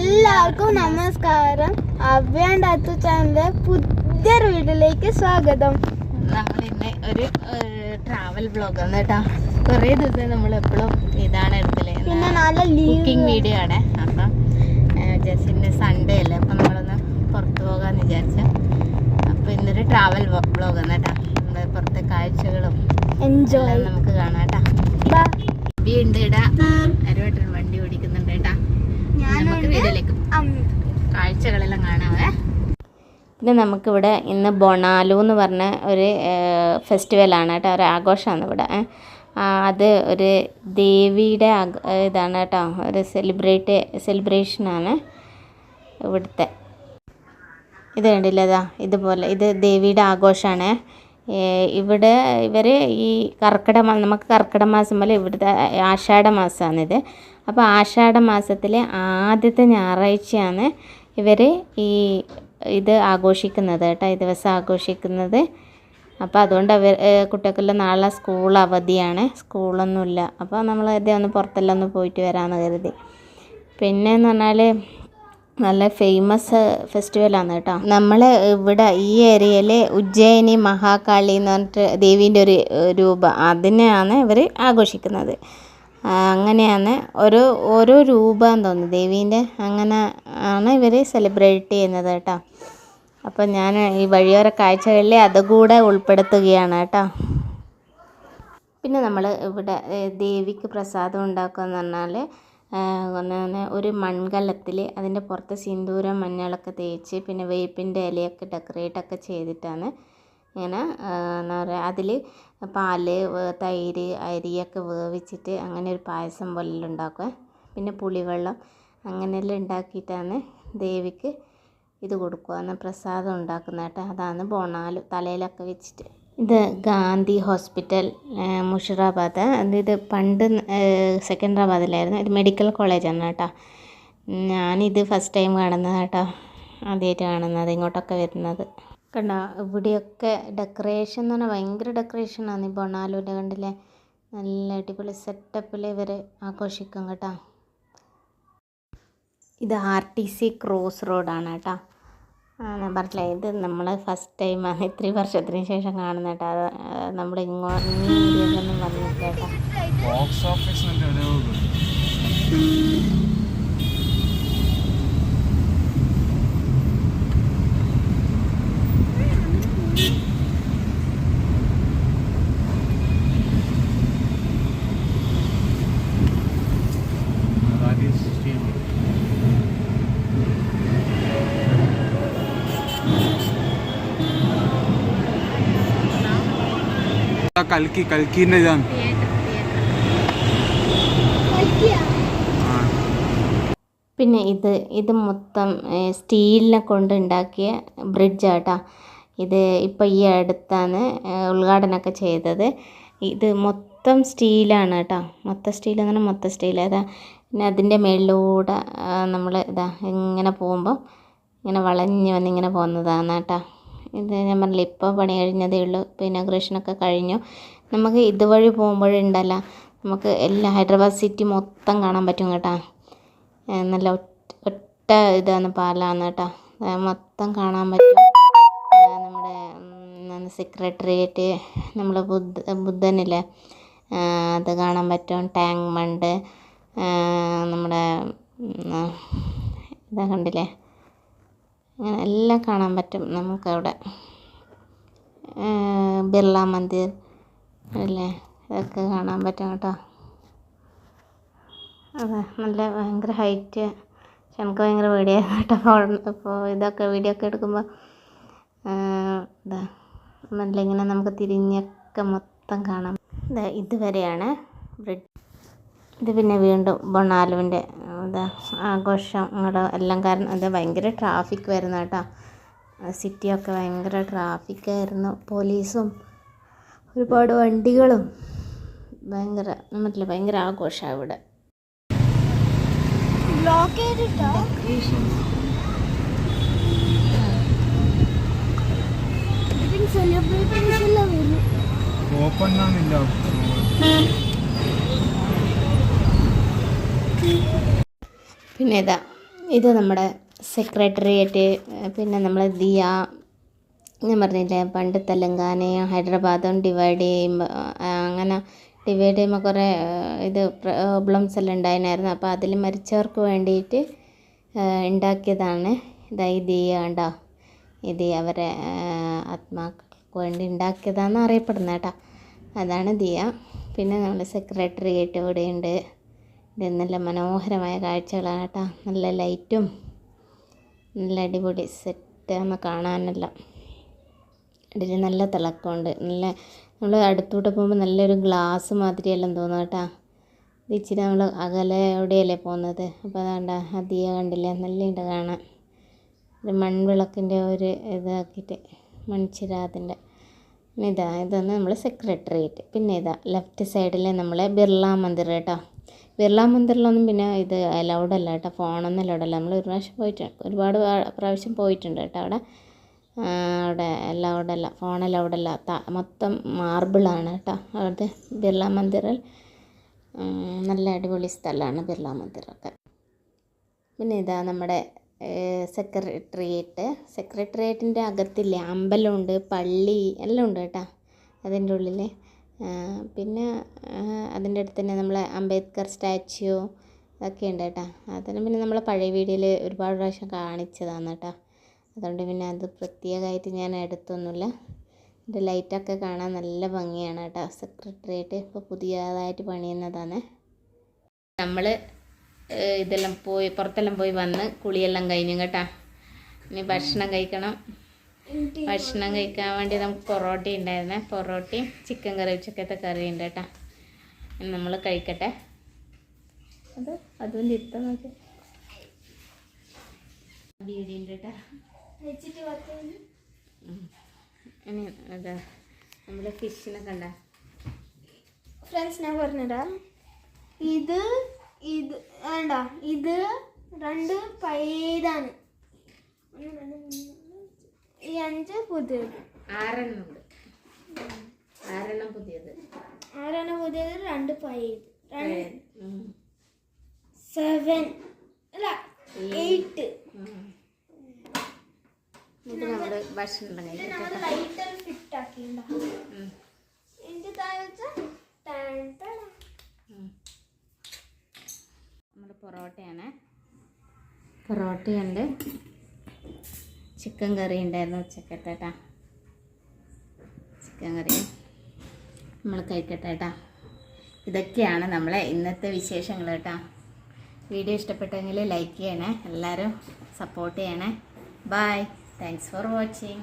എല്ലാവർക്കും നമസ്കാരം. അവ്യാണ്ട് അത്തു ചാനലിന്റെ പുതിയൊരു വീട്ടിലേക്ക് സ്വാഗതം. നമ്മൾ ഇന്ന് ഒരു ട്രാവൽ ബ്ലോഗ് ആണ് കേട്ടോ. കുറേ ദിവസം നമ്മൾ എപ്പോഴും ഇതാണ് എടുക്കൽ. പിന്നെ നല്ല കുക്കിംഗ് വീഡിയോ ആണ്. അപ്പം ജസ്റ്റിന്റെ സൺഡേ അല്ലേ? അപ്പം നമ്മളൊന്ന് പുറത്തു പോകാമെന്ന് വിചാരിച്ചു. അപ്പം ഇന്നൊരു ട്രാവൽ ബ്ലോഗ് ആണ് കേട്ടോ. നമ്മുടെ പുറത്തെ കാഴ്ചകളും എൻജോയ് നമുക്ക് കാണാം കേട്ടോ. ഉണ്ട് ഇടാ അരുവട്ടൻ വണ്ടി ഓടിക്കുന്നുണ്ട് കേട്ടാ. പിന്നെ നമുക്കിവിടെ ഇന്ന് ബൊണാലു എന്ന് പറഞ്ഞ ഒരു ഫെസ്റ്റിവലാണ് കേട്ടോ. ഒരു ആഘോഷമാണ് ഇവിടെ. അത് ഒരു ദേവിയുടെ ഇതാണ് കേട്ടോ. ഒരു സെലിബ്രേറ്റ് സെലിബ്രേഷനാണ് ഇവിടുത്തെ. ഇത് കണ്ടില്ലേ? ഇതാ ഇതുപോലെ. ഇത് ദേവിയുടെ ആഘോഷമാണ്. ഇവിടെ ഇവർ ഈ കർക്കിടക മാസം നമുക്ക് കർക്കിടക മാസം പോലെ ഇവിടുത്തെ ആഷാഢ മാസമാണിത്. അപ്പോൾ ആഷാഢ മാസത്തിലെ ആദ്യത്തെ ഞായറാഴ്ചയാണ് ഇവർ ഈ ഇത് ആഘോഷിക്കുന്നത് കേട്ടോ ഈ ദിവസം ആഘോഷിക്കുന്നത്. അപ്പോൾ അതുകൊണ്ട് അവർ കുട്ടികൾക്കെല്ലാം നാളെ സ്കൂൾ അവധിയാണ്. സ്കൂളൊന്നുമില്ല. അപ്പോൾ നമ്മൾ ഇതേ ഒന്ന് പുറത്തെല്ലാം ഒന്ന് പോയിട്ട് വരാമെന്ന് കരുതി. പിന്നെ എന്ന് പറഞ്ഞാൽ നല്ല ഫേമസ് ഫെസ്റ്റിവലാണ് കേട്ടോ. നമ്മൾ ഇവിടെ ഈ ഏരിയയിൽ ഉജ്ജയിനി മഹാകാളി എന്ന് പറഞ്ഞിട്ട് ദേവീന്റെ ഒരു രൂപം. അതിനെയാണ് ഇവർ ആഘോഷിക്കുന്നത്. അങ്ങനെയാണ്. ഓരോ ഓരോ രൂപാന്ന് തോന്നുന്നു. ദേവീന്റെ അങ്ങനെ ആണ് ഇവർ സെലിബ്രേറ്റ് ചെയ്യുന്നത് കേട്ടോ. അപ്പം ഞാൻ ഈ വഴിയോര കാഴ്ചകളിൽ അതുകൂടെ ഉൾപ്പെടുത്തുകയാണ് കേട്ടോ. പിന്നെ നമ്മൾ ഇവിടെ ദേവിക്ക് പ്രസാദം ഉണ്ടാക്കുക എന്ന് പറഞ്ഞാൽ ഒന്ന് ഒരു മൺകലത്തിൽ അതിന്റെ പുറത്ത് സിന്ദൂരം മഞ്ഞളൊക്കെ തേച്ച് പിന്നെ വേപ്പിന്റെ ഇലയൊക്കെ ഡെക്കറേറ്റൊക്കെ ചെയ്തിട്ടാണ് ഇങ്ങനെ എന്താ പറയുക അതിൽ പാൽ തൈര് അരിയൊക്കെ വേവിച്ചിട്ട് അങ്ങനെ ഒരു പായസം പോലെ ഉണ്ടാക്കുക പിന്നെ പുളിവെള്ളം അങ്ങനെയെല്ലാം ഉണ്ടാക്കിയിട്ടാണ് ദേവിക്ക് ഇത് കൊടുക്കുക. എന്ന പ്രസാദം ഉണ്ടാക്കുന്ന കേട്ടോ. അതാണ് ബോണാലു തലയിലൊക്കെ വെച്ചിട്ട്. ഇത് ഗാന്ധി ഹോസ്പിറ്റൽ മുഷിറാബാദ്. ഇത് പണ്ട് സെക്കൻഡറാബാദിലായിരുന്നു ഇത് മെഡിക്കൽ കോളേജാണ് കേട്ടോ. ഞാനിത് ഫസ്റ്റ് ടൈം കാണുന്നത് കേട്ടോ. ആദ്യമായിട്ട് കാണുന്നത് ഇങ്ങോട്ടൊക്കെ വരുന്നത്. കണ്ടോ ഇവിടെയൊക്കെ ഡെക്കറേഷൻ എന്ന് പറഞ്ഞാൽ ഭയങ്കര ഡെക്കറേഷനാണ് ഈ ബൊണാലുവിന്റെ കണ്ടില്ലേ? നല്ല അടിപൊളി സെറ്റപ്പിൽ ഇവർ ആഘോഷിക്കും കേട്ടോ. ഇത് ആർ ടി സി ക്രോസ് റോഡാണ് കേട്ടോ. ആ, ഞാൻ പറഞ്ഞില്ല ഇത് നമ്മൾ ഫസ്റ്റ് ടൈമാണ് ഇത്രയും വർഷത്തിന് ശേഷം കാണുന്ന കേട്ടോ. അത് നമ്മൾ ഇങ്ങോട്ട് വന്നില്ല കേട്ടോ. ബോക്സ് ഓഫീസിന്റെ ഒരു കൽക്കി കൽക്കീന്റെ ഇതാണ്. ആ പിന്നെ ഇത് ഇത് മൊത്തം സ്റ്റീലിനെ കൊണ്ട് ഉണ്ടാക്കിയ ബ്രിഡ്ജാട്ടോ ഇത് ഇപ്പോൾ ഈ അടുത്താണ് ഉദ്ഘാടനമൊക്കെ ചെയ്തത്. ഇത് മൊത്തം സ്റ്റീലാണ് കേട്ടോ. മൊത്തം സ്റ്റീൽ എന്ന് പറഞ്ഞാൽ മൊത്തം സ്റ്റീൽ. ഏതാ പിന്നെ അതിന്റെ മേളിലൂടെ നമ്മൾ ഇതാ ഇങ്ങനെ പോകുമ്പോൾ ഇങ്ങനെ വളഞ്ഞ് വന്ന് ഇങ്ങനെ പോകുന്നതാണ് കേട്ടോ ഇത് ഞാൻ പറഞ്ഞില്ല ഇപ്പോൾ പണി കഴിഞ്ഞതേ ഉള്ളൂ ഇപ്പോൾ ഇനോഗ്രേഷനൊക്കെ കഴിഞ്ഞു. നമുക്ക് ഇതുവഴി പോകുമ്പോഴുണ്ടല്ല നമുക്ക് എല്ലാ ഹൈദരാബാദ് സിറ്റി മൊത്തം കാണാൻ പറ്റും കേട്ടോ. നല്ല ഒറ്റ ഇതാണ് പാലാണ് കേട്ടോ. മൊത്തം കാണാൻ പറ്റും. നമ്മുടെ സെക്രട്ടേറിയറ്റ് നമ്മൾ ബുദ്ധ ബുദ്ധനില്ലേ? അത് കാണാൻ പറ്റും. ടാങ് മണ്ട്. നമ്മുടെ ഇതാ കണ്ടില്ലേ? അങ്ങനെ എല്ലാം കാണാൻ പറ്റും നമുക്കവിടെ. ബിർള മന്ദിർ അല്ലേ? ഇതൊക്കെ കാണാൻ പറ്റും കേട്ടോ. അതെ നല്ല ഭയങ്കര ഹൈറ്റ് എനിക്ക് ഭയങ്കര പേടിയായിരുന്നു കേട്ടോ ഫോൺ ഇപ്പോൾ ഇതൊക്കെ വീഡിയോ ഒക്കെ എടുക്കുമ്പോൾ ഇതാ നല്ല ഇങ്ങനെ നമുക്ക് തിരിഞ്ഞൊക്കെ മൊത്തം കാണാം. ഇതാ ഇതുവരെയാണ് ബ്രിഡ് ഇത് പിന്നെ വീണ്ടും ബൊണാലുവിന്റെ ഇതാ ആഘോഷം അങ്ങോട്ട് എല്ലാം കാരണം അത് ഭയങ്കര ട്രാഫിക് വരുന്ന കേട്ടോ. സിറ്റിയൊക്കെ ഭയങ്കര ട്രാഫിക്കായിരുന്നു പോലീസും ഒരുപാട് വണ്ടികളും ഭയങ്കര മറ്റില്ല ഭയങ്കര ആഘോഷമാണ് ഇവിടെ. ബ്ലോക്ക് ചെയ്തിട്ടോ? ഓപ്പൺ ആണില്ല. പിന്നെ ഇതാ ഇത് നമ്മുടെ സെക്രട്ടേറിയറ്റ് പിന്നെ നമ്മൾ ദിയ ഞാൻ പറഞ്ഞില്ലേ പണ്ട് തെലങ്കാനയും ഹൈദരാബാദും ഡിവൈഡ് ചെയ്യുമ്പോൾ അങ്ങനെ ഡിവൈഡ് ചെയ്യുമ്പോൾ കുറേ ഇത് പ്രോബ്ലംസ് എല്ലാം ഉണ്ടായിരുന്നു അപ്പോൾ അതിൽ മരിച്ചവർക്ക് വേണ്ടിയിട്ട് ഉണ്ടാക്കിയതാണ് ഇതായി ദിയ കണ്ടോ? ഇത് അവരെ ആത്മാക്കൾക്ക് വേണ്ടി ഉണ്ടാക്കിയതാണെന്ന് അറിയപ്പെടുന്ന കേട്ടോ. അതാണ് ദിയ. പിന്നെ നമ്മൾ സെക്രട്ടേറിയറ്റ് ഇവിടെയുണ്ട്. ഇത് നല്ല മനോഹരമായ കാഴ്ചകളാണ് കേട്ടോ. നല്ല ലൈറ്റും നല്ല അടിപൊളി സെറ്റ് സെറ്റാന്ന് കാണാനെല്ലാം. ഇതിൽ നല്ല തിളക്കമുണ്ട്. നല്ല നമ്മൾ അടുത്തോട്ട് പോകുമ്പോൾ നല്ലൊരു ഗ്ലാസ് മാതിരിയെല്ലാം തോന്നും കേട്ടോ. ഇത് ഇച്ചിരി നമ്മൾ അകലെ എവിടെയല്ലേ പോകുന്നത്. അപ്പോൾ അതാണ്ട അധികം കണ്ടില്ലേ. നല്ലുണ്ട് കാണാൻ. ഒരു മൺവിളക്കിന്റെ ഒരു ഇതാക്കിയിട്ട് മൺചിരാതിന്റെ ഇതാ ഇതാണ് നമ്മൾ സെക്രട്ടേറിയറ്റ് പിന്നെ ഇതാ ലെഫ്റ്റ് സൈഡിൽ നമ്മളെ ബിർള മന്ദിർ കേട്ടോ. ബിർള മന്ദിറിലൊന്നും പിന്നെ ഇത് അലൗഡ് അല്ല കേട്ടോ. ഫോണൊന്നും അലൗഡ് അല്ല. നമ്മൾ ഒരു പ്രാവശ്യം പോയിട്ടുണ്ട് ഒരുപാട് പ്രാ- പ്രാവശ്യം പോയിട്ടുണ്ട് കേട്ടോ അവിടെ. അവിടെ അലൗഡ് അല്ല ഫോൺ അലൗഡ് അല്ല. മൊത്തം മാർബിളാണ് കേട്ടോ അവിടുത്തെ ബിർള മന്ദിറിൽ. നല്ല അടിപൊളി സ്ഥലമാണ് ബിർള മന്ദിറൊക്കെ. പിന്നെ ഇതാ നമ്മുടെ സെക്രട്ടേറിയറ്റ് സെക്രട്ടേറിയറ്റിന്റെ അകത്തില്ലേ അമ്പലമുണ്ട് പള്ളി എല്ലാം ഉണ്ട് കേട്ടോ അതിന്റെ ഉള്ളിൽ പിന്നെ അതിന്റെ അടുത്ത് തന്നെ നമ്മളെ അംബേദ്കർ സ്റ്റാച്യു അതൊക്കെ ഉണ്ട് കേട്ടോ. അതിന് പിന്നെ നമ്മൾ പഴയ വീഡിയോയിൽ ഒരുപാട് പ്രാവശ്യം കാണിച്ചതാണ് കേട്ടോ. അതുകൊണ്ട് പിന്നെ അത് പ്രത്യേകമായിട്ട് ഞാൻ എടുത്തൊന്നുമില്ല. ഇതിന്റെ ലൈറ്റൊക്കെ കാണാൻ നല്ല ഭംഗിയാണ് കേട്ടോ. സെക്രട്ടറിയേറ്റ് ഇപ്പോൾ പുതിയതായിട്ട് പണിയുന്നതാണ്. നമ്മൾ ഇതെല്ലാം പോയി പുറത്തെല്ലാം പോയി വന്ന് കുളിയെല്ലാം കഴിഞ്ഞു കേട്ടോ. ഇനി ഭക്ഷണം കഴിക്കണം. ഭക്ഷണം കഴിക്കാൻ വേണ്ടി നമുക്ക് പൊറോട്ട ഉണ്ടായിരുന്നേ. പൊറോട്ടയും ചിക്കൻ കറി ഉച്ചക്കത്തെ കറി ഉണ്ട് കേട്ടാ. നമ്മൾ കഴിക്കട്ടെ. അത് അതും തിരുത്താൻ നോക്കി. ബീഡി ഉണ്ട് കേട്ടാ. വെച്ചിട്ട് പത്ത് ഇനി അതാ നമ്മൾ ഫിഷിനെ കണ്ട. ഫ്രണ്ട്സ് ഞാൻ പറഞ്ഞിടാം ഇത് ഇത് വേണ്ട. ഇത് രണ്ട് പഴയതാണ് ഒന്ന്, രണ്ട്, മൂന്ന്, ഈ അഞ്ച് പുതിയത്. ആറെണ്ണം ഉണ്ട്. ആറെണ്ണം പുതിയത്. ആറെണ്ണം പുതിയത് രണ്ട് പഴയത്. സെവൻ. അല്ല എയ്റ്റ്. എന്നിട്ട് നമ്മൾ ഭക്ഷണം ലൈറ്റർ ഫിറ്റ് ആക്കിണ്ടാവും ഉം. എന്റെ താഴെ നമ്മുടെ പൊറോട്ടയാണ്. പൊറോട്ടയുണ്ട്. ചിക്കൻ കറി ഉണ്ടായിരുന്നു ഉച്ചക്കത്തെ കേട്ടാ ചിക്കൻ കറി നമ്മൾ കഴിക്കട്ടെ കേട്ടാ ഇതൊക്കെയാണ് നമ്മളെ ഇന്നത്തെ വിശേഷങ്ങൾ കേട്ടാ വീഡിയോ ഇഷ്ടപ്പെട്ടെങ്കിൽ ലൈക്ക് ചെയ്യണേ എല്ലാവരും സപ്പോർട്ട് ചെയ്യണേ. Bye thanks for watching